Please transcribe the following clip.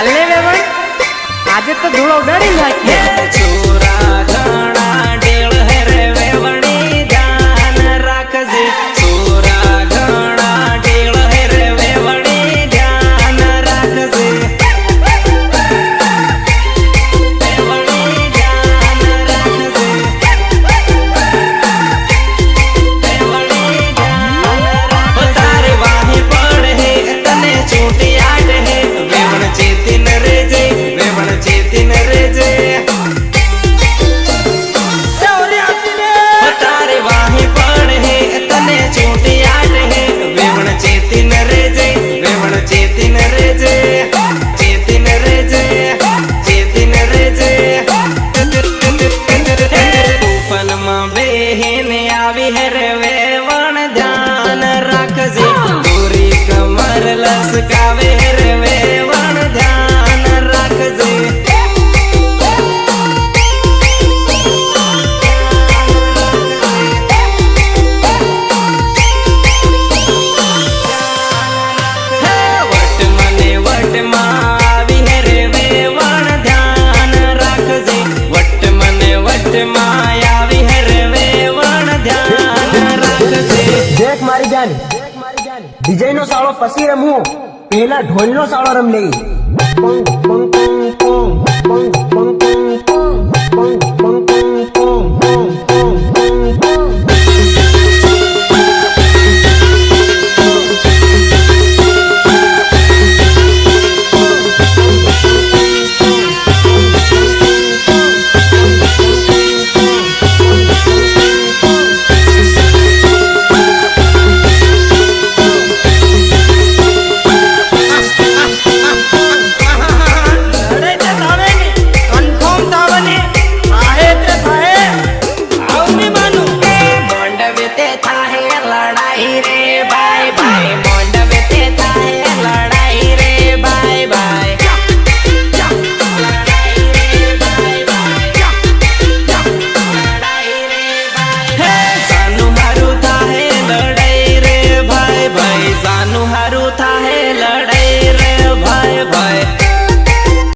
ચાલે વેવણ આજે તો ધૂળો ઉડાડી નાખીએ. જાન. ડીજે નો સાળો પછી રમવું પેલા ઢોલ નો સાળો રમ લઈ. जानू हरू था